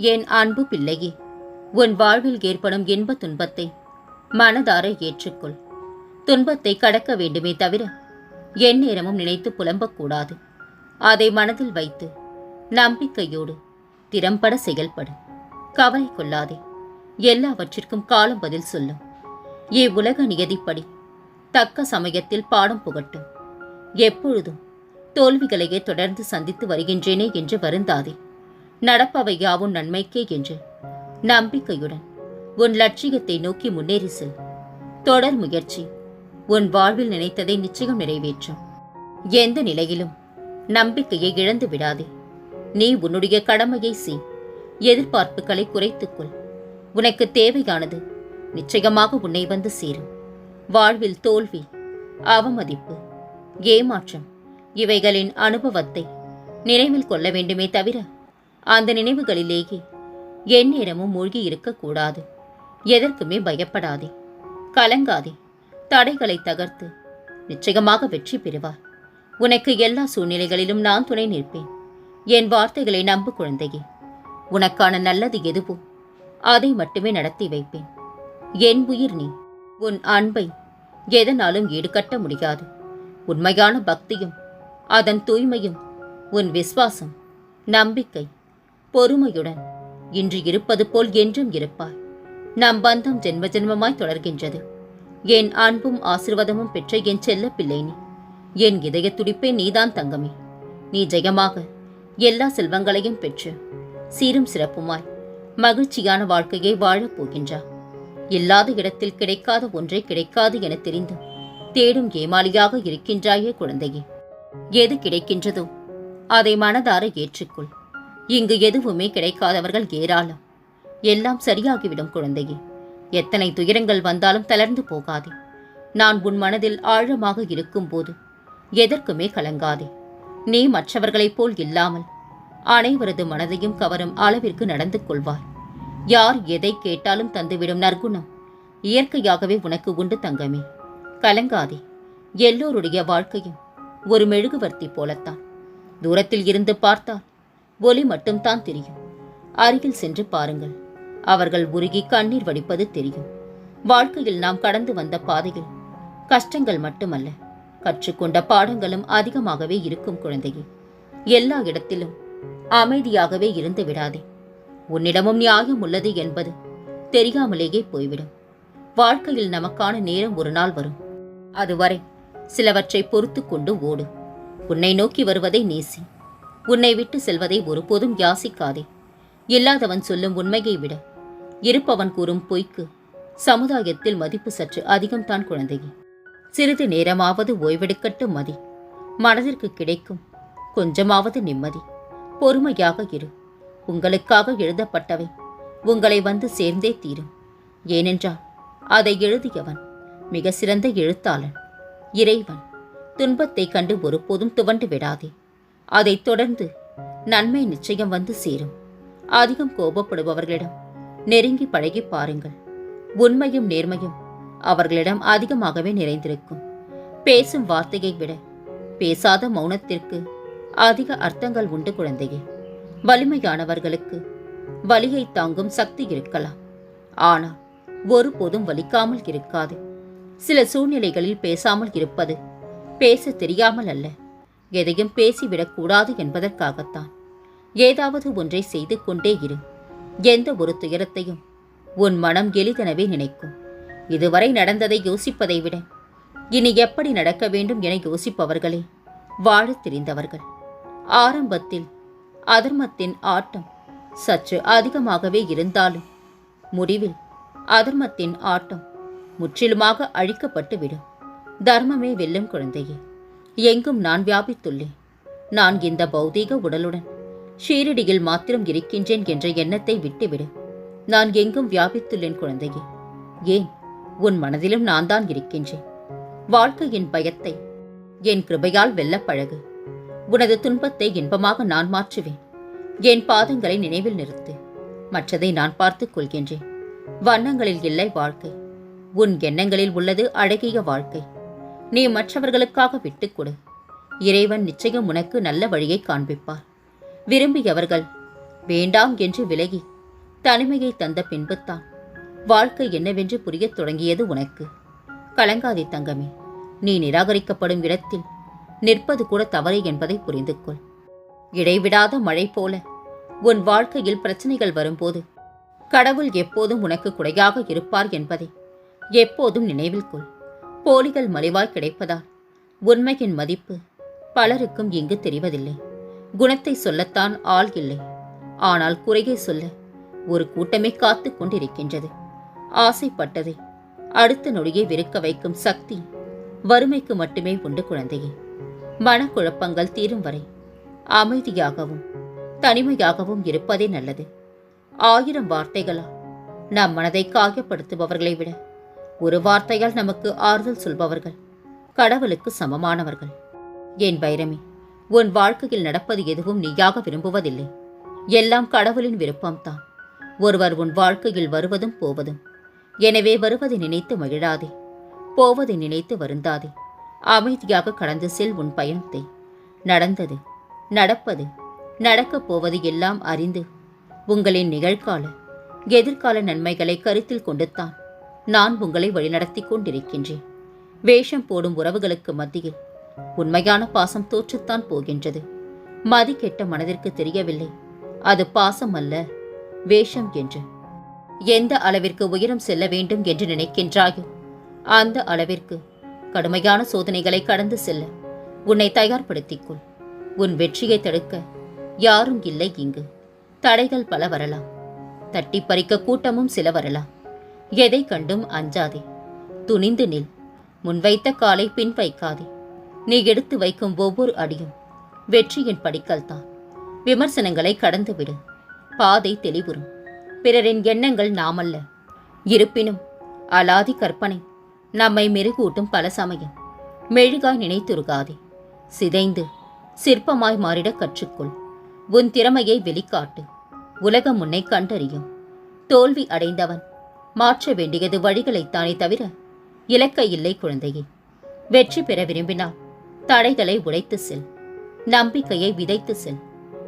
என் அன்பு பிள்ளையே உன் வாழ்வில் ஏற்படும் இன்ப துன்பத்தை மனதார ஏற்றுக்கொள். துன்பத்தை கடக்க வேண்டுமே தவிர எந்நேரமும் நினைத்து புலம்பக்கூடாது அதை மனதில் வைத்து நம்பிக்கையோடு திறம்பட செயல்படு. கவலை கொள்ளாதே. எல்லாவற்றிற்கும் காலம் பதில் சொல்லும். இவ்வுலக நியதிப்படி தக்க சமயத்தில் பாடம் புகட்டும். எப்பொழுதும் தோல்விகளையே தொடர்ந்து சந்தித்து வருகின்றேனே என்று வருந்தாதே. நடப்பவை யாவும் நன்மைக்கே என்று நம்பிக்கையுடன் உன் லட்சியத்தை நோக்கி முன்னேறி செல். தொடர் முயற்சி. உன் வாழ்வில் நினைத்ததை நிச்சயம் நிறைவேற்றும். எந்த நிலையிலும் நம்பிக்கையை இழந்து விடாதே. நீ உன்னுடைய கடமையை செய். எதிர்பார்ப்புகளை குறைத்துக்கொள் உனக்கு தேவையானது நிச்சயமாக உன்னை வந்து சேரும். வாழ்வில் தோல்வி அவமதிப்பு ஏமாற்றம் இவைகளின் அனுபவத்தை நினைவில் கொள்ள வேண்டுமே தவிர அந்த நினைவுகளிலேயே எந்நேரமும் மூழ்கி இருக்கக்கூடாது. எதற்குமே பயப்படாதே. கலங்காதே. தடைகளை தகர்த்து நிச்சயமாக வெற்றி பெறுவார். உனக்கு எல்லா சூழ்நிலைகளிலும் நான் துணை நிற்பேன். என் வார்த்தைகளை நம்பு குழந்தையே. உனக்கான நல்லது எதுவோ அதை மட்டுமே நடத்தி வைப்பேன். என் உயிர் நீ. உன் அன்பை எதனாலும் ஈடுகட்ட முடியாது. உண்மையான பக்தியும் அதன் தூய்மையும் உன் விசுவாசம் நம்பிக்கை பொறுமையுடன் இன்று இருப்பது போல் என்றும் இருப்பாய். நம் பந்தம் ஜென்ம ஜென்மமாய் தொடர்கின்றது. என் அன்பும் ஆசிர்வாதமும் பெற்ற என் செல்ல பிள்ளை நீ. என் இதய துடிப்பே நீதான் தங்கமே. நீ ஜெயமாக எல்லா செல்வங்களையும் பெற்று சீரும் சிறப்புமாய் மகிழ்ச்சியான வாழ்க்கையை வாழப் போகின்றா. இல்லாத இடத்தில் கிடைக்காத ஒன்றை கிடைக்காது என தெரிந்து தேடும் ஏமாளியாக இருக்கின்றாயே குழந்தையே. எது கிடைக்கின்றதோ அதை மனதார ஏற்றுக்கொள். இங்கு எதுவுமே கிடைக்காதவர்கள் ஏராளம். எல்லாம் சரியாகிவிடும் குழந்தையே. எத்தனை துயரங்கள் வந்தாலும் தளர்ந்து போகாதே. நான் உன் மனதில் ஆழமாக இருக்கும்போது எதற்குமே கலங்காதே. நீ மற்றவர்களைப் போல் இல்லாமல் அனைவரது மனதையும் கவரும் அளவிற்கு நடந்து கொள்வாய். யார் எதை கேட்டாலும் தந்துவிடும் நற்குணம் இயற்கையாகவே உனக்கு உண்டு தங்கமே. கலங்காதே. எல்லோருடைய வாழ்க்கையும் ஒரு மெழுகுவர்த்தி போலத்தான். தூரத்தில் இருந்து பார்த்தால் ஒலி மட்டும்தான் தெரியும். அருகில் சென்று பாருங்கள். அவர்கள் உருகி கண்ணீர் வடிப்பது தெரியும். வாழ்க்கையில் நாம் கடந்து வந்த பாதையில் கஷ்டங்கள் மட்டுமல்ல கற்றுக்கொண்ட பாடங்களும் அதிகமாகவே இருக்கும் குழந்தையே. எல்லா இடத்திலும் அமைதியாகவே இருந்து விடாதே. உன்னிடமும் நியாயம் உள்ளது என்பது தெரியாமலேயே போய்விடும். வாழ்க்கையில் நமக்கான நேரம் ஒரு நாள் வரும். அதுவரை சிலவற்றை பொறுத்து கொண்டு ஓடு. உன்னை நோக்கி வருவதை நேசி. உன்னை விட்டு செல்வதை ஒருபோதும் யாசிக்காதே. இல்லாதவன் சொல்லும் உண்மையை விட இருப்பவன் கூறும் பொய்க்கு சமுதாயத்தில் மதிப்பு சற்று அதிகம்தான் குழந்தையே. சிறிது நேரமாவது ஓய்வெடுக்கட்டும் மதி. மனதிற்கு கிடைக்கும் கொஞ்சமாவது நிம்மதி. பொறுமையாக இரு. உங்களுக்காக எழுதப்பட்டவை உங்களை வந்து சேர்ந்தே தீரும். ஏனென்றால் அதை எழுதியவன் மிக சிறந்த எழுத்தாளன். இறைவன். துன்பத்தை கண்டு ஒருபோதும் துவண்டு விடாதே. அதைத் தொடர்ந்து நன்மை நிச்சயம் வந்து சேரும். அதிகம் கோபப்படுபவர்களிடம் நெருங்கி பழகி பாருங்கள். உண்மையும் நேர்மையும் அவர்களிடம் அதிகமாகவே நிறைந்திருக்கும். பேசும் வார்த்தையை விட பேசாத மௌனத்திற்கு அதிக அர்த்தங்கள் உண்டு குழந்தையே. வலிமையானவர்களுக்கு வலியை தாங்கும் சக்தி இருக்கலாம். ஆனால் ஒருபோதும் வலிக்காமல் இருக்காது. சில சூழ்நிலைகளில் பேசாமல் இருப்பது பேச தெரியாமல் அல்ல. எதையும் பேசிவிடக்கூடாது என்பதற்காகத்தான். ஏதாவது ஒன்றை செய்து கொண்டே இரு. எந்த ஒரு துயரத்தையும் உன் மனம் எளிதெனவே நினைக்கும். இதுவரை நடந்ததை யோசிப்பதை விட இனி எப்படி நடக்க வேண்டும் என யோசிப்பவர்களே வாழத் தெரிந்தவர்கள். ஆரம்பத்தில் அதர்மத்தின் ஆட்டம் சற்று அதிகமாகவே இருந்தாலும் முடிவில் அதர்மத்தின் ஆட்டம் முற்றிலுமாக அழிக்கப்பட்டுவிடும். தர்மமே வெல்லும் குழந்தையே. எங்கும் நான் வியாபித்துள்ளேன். நான் இந்த பௌதீக உடலுடன் ஷீரடியில் மாத்திரம் இருக்கின்றேன் என்ற எண்ணத்தை விட்டுவிடு. நான் எங்கும் வியாபித்துள்ளேன் குழந்தையே. ஏன்? உன் மனதிலும் நான் தான் இருக்கின்றேன். வாழ்க்கையின் பயத்தை என் கிருபையால் வெல்லப் பழகு. உனது துன்பத்தை இன்பமாக நான் மாற்றுவேன். என் பாதங்களை நினைவில் நிறுத்து. மற்றதை நான் பார்த்துக் கொள்கின்றேன். வண்ணங்களில் இல்லை வாழ்க்கை. உன் எண்ணங்களில் உள்ளது அழகிய வாழ்க்கை. நீ மற்றவர்களுக்காக விட்டுக் கொடு. இறைவன் நிச்சயம் உனக்கு நல்ல வழியை காண்பிப்பார். விரும்பியவர்கள் வேண்டாம் என்று விலகி தனிமையை தந்த பின்புத்தான் வாழ்க்கை என்னவென்று புரியத் தொடங்கியது உனக்கு. கலங்காதே தங்கமே நீ நிராகரிக்கப்படும் இடத்தில் நிற்பது கூட தவறு என்பதை புரிந்து கொள் இடைவிடாத மழை போல உன் வாழ்க்கையில் பிரச்சனைகள் வரும்போது கடவுள் எப்போதும் உனக்கு குடையாக இருப்பார் என்பதை எப்போதும் நினைவில் கொள். போலிகள் மலிவாய் கிடைப்பதால் உண்மையின் மதிப்பு பலருக்கும் இங்கு தெரிவதில்லை. குணத்தை சொல்லத்தான் ஆள் இல்லை. ஆனால் குறையை சொல்ல ஒரு கூட்டமே காத்து கொண்டிருக்கின்றது. ஆசைப்பட்டதை அடுத்த நொடியை விருக்க வைக்கும் சக்தி வறுமைக்கு மட்டுமே உண்டு குழந்தையே. மனக்குழப்பங்கள் தீரும் வரை அமைதியாகவும் தனிமையாகவும் இருப்பதே நல்லது. ஆயிரம் வார்த்தைகளால் நம் மனதை காயப்படுத்துபவர்களை விட ஒரு வார்த்தையால் நமக்கு ஆறுதல் சொல்பவர்கள் கடவுளுக்கு சமமானவர்கள். என் பைரமி உன் வாழ்க்கையில் நடப்பது எதுவும் நீயாக விரும்புவதில்லை. எல்லாம் கடவுளின் விருப்பம்தான். ஒருவர் உன் வாழ்க்கையில் வருவதும் போவதும். எனவே வருவதை நினைத்து மகிழாதே. போவதை நினைத்து வருந்தாதே. அமைதியாக கடந்து செல் உன் பயணத்தை. நடந்தது நடப்பது நடக்கப் போவது எல்லாம் அறிந்து உங்களின் நிகழ்கால எதிர்கால நன்மைகளை கருத்தில் கொண்டுத்தான் நான் உங்களை வழிநடத்தி கொண்டிருக்கின்றேன். வேஷம் போடும் உறவுகளுக்கு மத்தியில் உண்மையான பாசம் தோற்றுத்தான் போகின்றது. மதி கெட்ட மனதிற்கு தெரியவில்லை. அது பாசம் அல்ல வேஷம் என்று. எந்த அளவிற்கு உயரம் செல்ல வேண்டும் என்று நினைக்கின்றாயோ அந்த அளவிற்கு கடுமையான சோதனைகளை கடந்து செல்ல உன்னை தயார்படுத்திக் கொள். உன் வெற்றியை தடுக்க யாரும் இல்லை இங்கு. தடைகள் பல வரலாம். தட்டி பறிக்க கூட்டமும் சில வரலாம். எதை கண்டும் அஞ்சாதே. துணிந்து நில். முன்வைத்த காலை பின் வைக்காதே நீ எடுத்து வைக்கும் ஒவ்வொரு அடியும் வெற்றியின் படிக்கல் தான். விமர்சனங்களை கடந்துவிடு பாதை தெளிவுறும். பிறரின் எண்ணங்கள் நாமல்ல. இருப்பினும் அலாதி கற்பனை நம்மை மெருகூட்டும் பல சமயம். மெழுகாய் நினைத்துருகாதே. சிதைந்து சிற்பமாய் மாறிட கற்றுக்கொள். உன் திறமையை வெளிக்காட்டு. உலகம் உன்னை கண்டறியும். தோல்வி அடைந்தவன் மாற்ற வேண்டியது வழிகளைத்தானே தவிர இலக்க இல்லை குழந்தையே. வெற்றி பெற விரும்பினால் தடைகளை உடைத்து செல். நம்பிக்கையை விதைத்து செல்.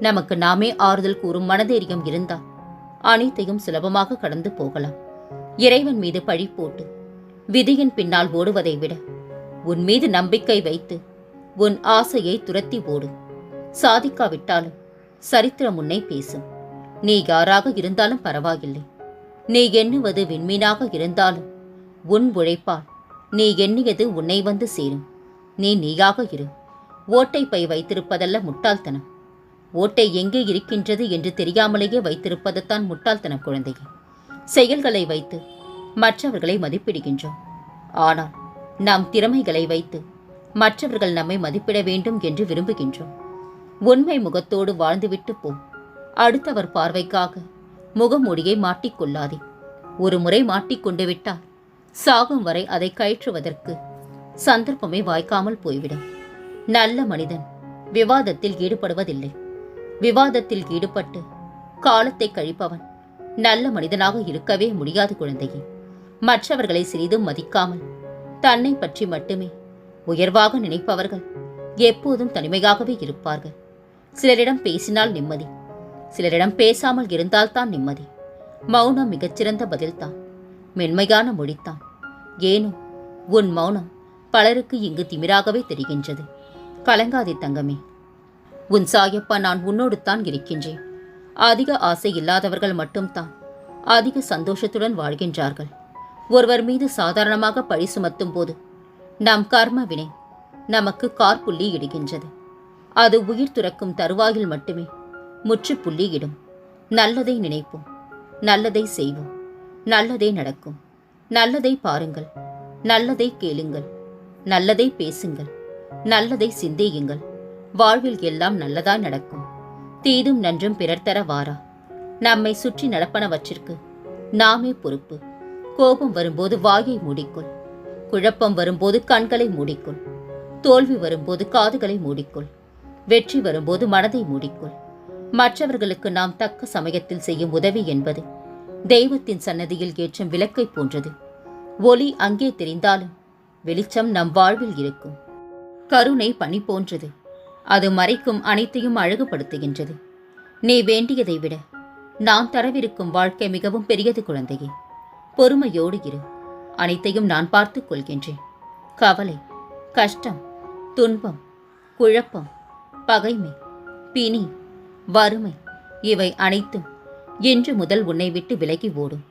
நமக்கு நாமே ஆறுதல் கூறும் மனதைரியம் இருந்தால் அனைத்தையும் சுலபமாக கடந்து போகலாம். இறைவன் மீது பழி போட்டு விதியின் பின்னால் ஓடுவதை விட உன் மீது நம்பிக்கை வைத்து உன் ஆசையை துரத்தி ஓடு. சாதிக்காவிட்டாலும் சரித்திரம் உன்னை பேசும். நீ யாராக இருந்தாலும் பரவாயில்லை. நீ எண்ணுவது விண்மீனாக இருந்தாலும் உன் உழைப்பால் நீ எண்ணியது உன்னை வந்து சேரும். நீ நீயாக இரு. ஓட்டை பை வைத்திருப்பதல்ல முட்டாள்தனம். ஓட்டை எங்கே இருக்கின்றது என்று தெரியாமலேயே வைத்திருப்பதுதான் முட்டாள்தனம் குழந்தையே. செயல்களை வைத்து மற்றவர்களை மதிப்பிடுகின்றோம். ஆனால் நாம் திறமைகளை வைத்து மற்றவர்கள் நம்மை மதிப்பிட வேண்டும் என்று விரும்புகின்றோம். உண்மை முகத்தோடு வாழ்ந்துவிட்டு போ. அடுத்தவர் பார்வைக்காக முகமூடியை மாட்டிக்கொள்ளாதே. ஒரு முறை மாட்டிக்கொண்டு விட்டால் சாகும் வரை அதை கயிற்றுவதற்கு சந்தர்ப்பமே வாய்க்காமல் போய்விடும். நல்ல மனிதன் விவாதத்தில் ஈடுபடுவதில்லை. விவாதத்தில் ஈடுபட்டு காலத்தை கழிப்பவன் நல்ல மனிதனாக இருக்கவே முடியாது குழந்தையே. மற்றவர்களை சிறிதும் மதிக்காமல் தன்னை பற்றி மட்டுமே உயர்வாக நினைப்பவர்கள் எப்போதும் தனிமையாகவே இருப்பார்கள். சிலரிடம் பேசினால் நிம்மதி சிலரிடம் பேசாமல் இருந்தால்தான் நிம்மதி. மௌனம் மிகச்சிறந்த பதில்தான். மென்மையான மொழித்தான். ஏனோ உன் மௌனம் பலருக்கு இங்கு திமிராகவே தெரிகின்றது. கலங்காதே தங்கமே. உன் சாயப்பா நான் உன்னோடு தான் இருக்கின்றேன். அதிக ஆசை இல்லாதவர்கள் மட்டும்தான் அதிக சந்தோஷத்துடன் வாழ்கின்றார்கள். ஒருவர் மீது சாதாரணமாக பழி சுமத்தும் போது நம் கர்ம வினை நமக்கு கார்புள்ளி இடுகின்றது. அது உயிர் துறக்கும் தருவாயில் மட்டுமே முற்றுப்புள்ளியிடும். நல்லதை நினைப்போம். நல்லதை செய்வோம். நல்லதே நடக்கும். நல்லதை பாருங்கள். நல்லதை கேளுங்கள். நல்லதை பேசுங்கள். நல்லதை சிந்தியுங்கள். வாழ்வில் எல்லாம் நல்லதா நடக்கும். தீதும் நன்றும் பிறர் தர வாரா. நம்மை சுற்றி நடப்பனவற்றிற்கு நாமே பொறுப்பு. கோபம் வரும்போது வாயை மூடிக்கொள். குழப்பம் வரும்போது கண்களை மூடிக்கொள். தோல்வி வரும்போது காதுகளை மூடிக்கொள். வெற்றி வரும்போது மனதை மூடிக்கொள். மற்றவர்களுக்கு நாம் தக்க சமயத்தில் செய்யும் உதவி என்பது தெய்வத்தின் சன்னதியில் ஏற்றும் விளக்கை போன்றது. ஒளி அங்கே தெரிந்தாலும் வெளிச்சம் நம் வாழ்வில் இருக்கும். கருணை பனி போன்றது. அது மறைக்கும் அனைத்தையும் அழகுபடுத்துகின்றது. நீ வேண்டியதை விட நான் தரவிருக்கும் வாழ்க்கை மிகவும் பெரியது குழந்தையே. பொறுமையோடு இரு. அனைத்தையும் நான் பார்த்துக் கொள்கின்றேன். கவலை கஷ்டம் துன்பம் குழப்பம் பகைமை பிணி வறுமை இவை அனைத்தும் இன்று முதல் உன்னை விட்டு விலகி ஓடும்.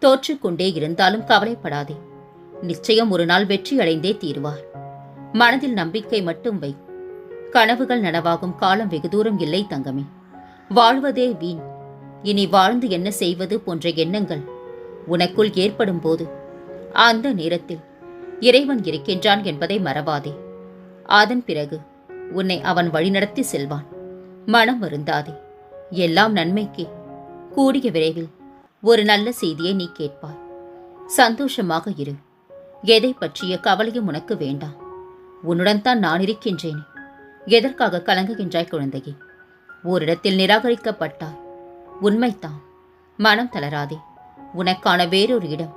தோற்றுக்கொண்டே இருந்தாலும் கவலைப்படாதே. நிச்சயம் ஒரு நாள் வெற்றி அடைந்தே தீருவார். மனதில் நம்பிக்கை மட்டும் வை. கனவுகள் நனவாகும் காலம் வெகு தூரம் இல்லை தங்கமே. வாழ்வதே வீண். இனி வாழ்ந்து என்ன செய்வது போன்ற எண்ணங்கள் உனக்குள் ஏற்படும் போது அந்த நேரத்தில் இறைவன் இருக்கின்றான் என்பதை மறவாதே. அதன் பிறகு உன்னை அவன் வழிநடத்தி செல்வான். மனம் வருந்தாதே. எல்லாம் நன்மைக்கே. கூடிய விரைவில் ஒரு நல்ல செய்தியை நீ கேட்பாய். சந்தோஷமாக இரு. எதை பற்றிய கவலையும் உனக்கு வேண்டாம். உன்னுடன் தான் நான் இருக்கின்றேனே. எதற்காக கலங்குகின்றாய் குழந்தையே? ஓரிடத்தில் நிராகரிக்கப்பட்டாய். உண்மைதான். மனம் தளராதே. உனக்கான வேறொரு இடம்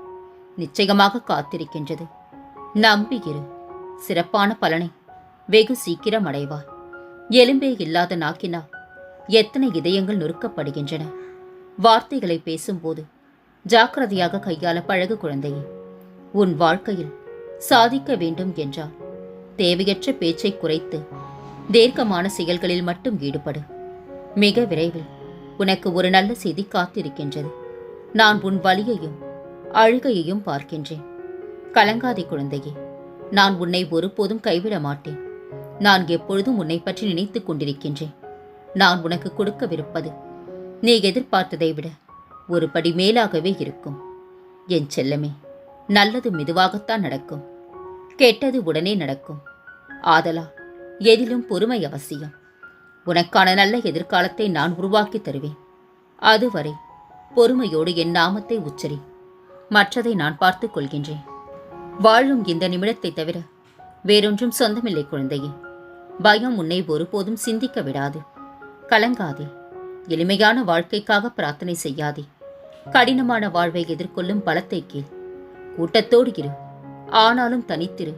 நிச்சயமாக காத்திருக்கின்றது. நம்பியிரு சிறப்பான பலனை வெகு சீக்கிரம் அடைவாய். எலும்பே இல்லாத நாக்கினால் எத்தனை இதயங்கள் நொறுக்கப்படுகின்றன? வார்த்தைகளை பேசும்போது ஜாக்கிரதையாக கையாள பழகு குழந்தையே உன் வாழ்க்கையில் சாதிக்க வேண்டும் என்றால் தேவையற்ற பேச்சை குறைத்து தீர்க்கமான செயல்களில் மட்டும் ஈடுபடு. மிக விரைவில் உனக்கு ஒரு நல்ல செய்தி காத்திருக்கின்றது. நான் உன் வலியையும் அழுகையையும் பார்க்கின்றேன். கலங்காதி குழந்தையே நான் உன்னை ஒருபோதும் கைவிட மாட்டேன். நான் எப்பொழுதும் உன்னை பற்றி நினைத்துக் கொண்டிருக்கின்றேன். நான் உனக்கு கொடுக்கவிருப்பது. நீ எதிர்பார்த்ததை விட ஒரு படி மேலாகவே இருக்கும். என் செல்லமே நல்லது மெதுவாகத்தான் நடக்கும். கெட்டது உடனே நடக்கும். ஆதலா எதிலும் பொறுமை அவசியம். உனக்கான நல்ல எதிர்காலத்தை நான் உருவாக்கி தருவேன். அதுவரை பொறுமையோடு என் நாமத்தை உச்சரி. மற்றதை நான் பார்த்துக் கொள்கின்றேன். வாழும் இந்த நிமிடத்தை தவிர வேறொன்றும் சொந்தமில்லை குழந்தையே. பயம் உன்னை ஒருபோதும் சிந்திக்க விடாது. கலங்காதே. எளிமையான வாழ்க்கைக்காக பிரார்த்தனை செய்யாதே. கடினமான வாழ்வை எதிர்கொள்ளும் பலத்தை கீழ் கூட்டத்தோடு இரு. ஆனாலும் தனித்திரு.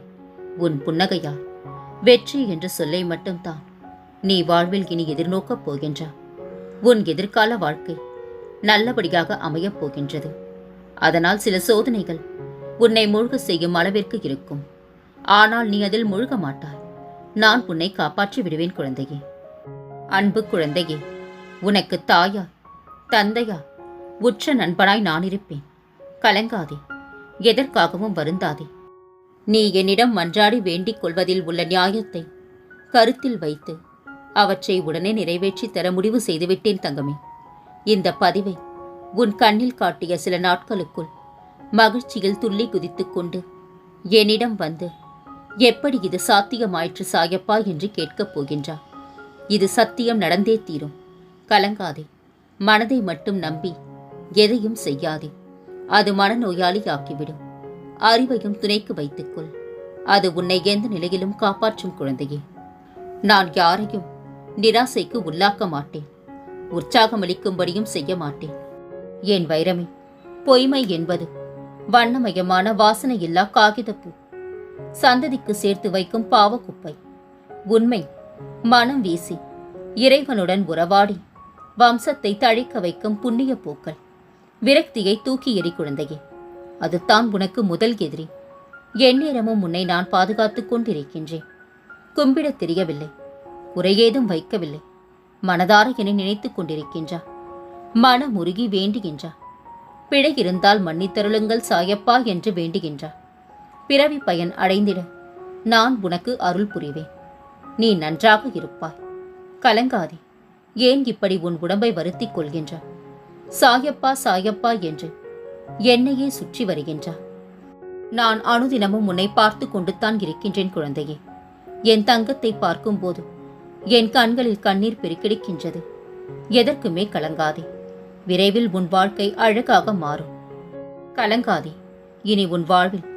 உன் புன்னகையா? வெற்றி என்ற சொல்லை மட்டும்தான் நீ வாழ்வில் இனி எதிர்நோக்கப் போகின்றா. உன் எதிர்கால வாழ்க்கை நல்லபடியாக அமையப் போகின்றது. அதனால் சில சோதனைகள் உன்னை மூழ்க செய்யும் அளவிற்கு இருக்கும். ஆனால் நீ அதில் மூழ்க மாட்டாய். நான் உன்னை காப்பாற்றி விடுவேன் குழந்தையே. அன்பு குழந்தையே உனக்கு தாயா தந்தையா உற்ற நண்பனாய் நான் இருப்பேன். கலங்காதே எதற்காகவும் வருந்தாதே. நீ என்னிடம் மன்றாடி வேண்டிக் கொள்வதில் உள்ள நியாயத்தை கருத்தில் வைத்து அவற்றை உடனே நிறைவேற்றி தர முடிவு செய்துவிட்டேன் தங்கமே. இந்த பதிவை உன் கண்ணில் காட்டிய சில நாட்களுக்குள் மகிழ்ச்சியில் துள்ளி குதித்துக்கொண்டு என்னிடம் வந்து எப்படி இது சாத்தியமாயிற்று சாயப்பா என்று கேட்கப் போகின்றார் இது சத்தியம் நடந்தே தீரும். கலங்காதே. மனதை மட்டும் நம்பி எதையும் செய்யாதே. அது மனநோயாளி ஆக்கிவிடும் அறிவையும் துணைக்கு வைத்துக்கொள். அது உன்னை எந்த நிலையிலும் காப்பாற்றும் குழந்தையே. நான் யாரையும் நிராசைக்கு உள்ளாக்க மாட்டேன். உற்சாகமளிக்கும்படியும் செய்ய மாட்டேன். என் வைரமே? பொய்மை என்பது வண்ணமயமான வாசனையில்லா காகிதப்பூ. சந்ததிக்கு சேர்த்து வைக்கும் பாவக்குப்பை. உண்மை மனம் வீசி இறைவனுடன் உறவாடி வம்சத்தை தழைக்க வைக்கும் புண்ணிய பூக்கள் விரக்தியை தூக்கி எறி குழந்தையே அதுதான் உனக்கு முதல் எதிரி. எந்நேரமும் உன்னை நான் பாதுகாத்துக் கொண்டிருக்கின்றேன். கும்பிடத் தெரியவில்லை குறையேதும் வைக்கவில்லை. மனதார என நினைத்துக் கொண்டிருக்கின்றா? மனமுருகி வேண்டுகின்றா? பிழை இருந்தால் மன்னித்தருளுங்கள் சாயப்பா என்று வேண்டுகின்றா? பிறவி பயன் அடைந்திட. நான் உனக்கு அருள் புரிவேன். நீ நன்றாக இருப்பாய். கலங்காதே. ஏன் இப்படி உன் உடம்பை வருத்திக் கொள்கின்றா? சாயப்பா சாயப்பா என்று என்னையே சுற்றி வருகின்றா. நான் அனுதினமும் உன்னை பார்த்து கொண்டுத்தான் இருக்கின்றேன் குழந்தையே. என் தங்கத்தை பார்க்கும்போது என் கண்களில் கண்ணீர் பெருக்கெடுக்கின்றது. எதற்குமே கலங்காதே. விரைவில் உன் வாழ்க்கை அழகாக மாறும். கலங்காதே. இனி உன் வாழ்வில்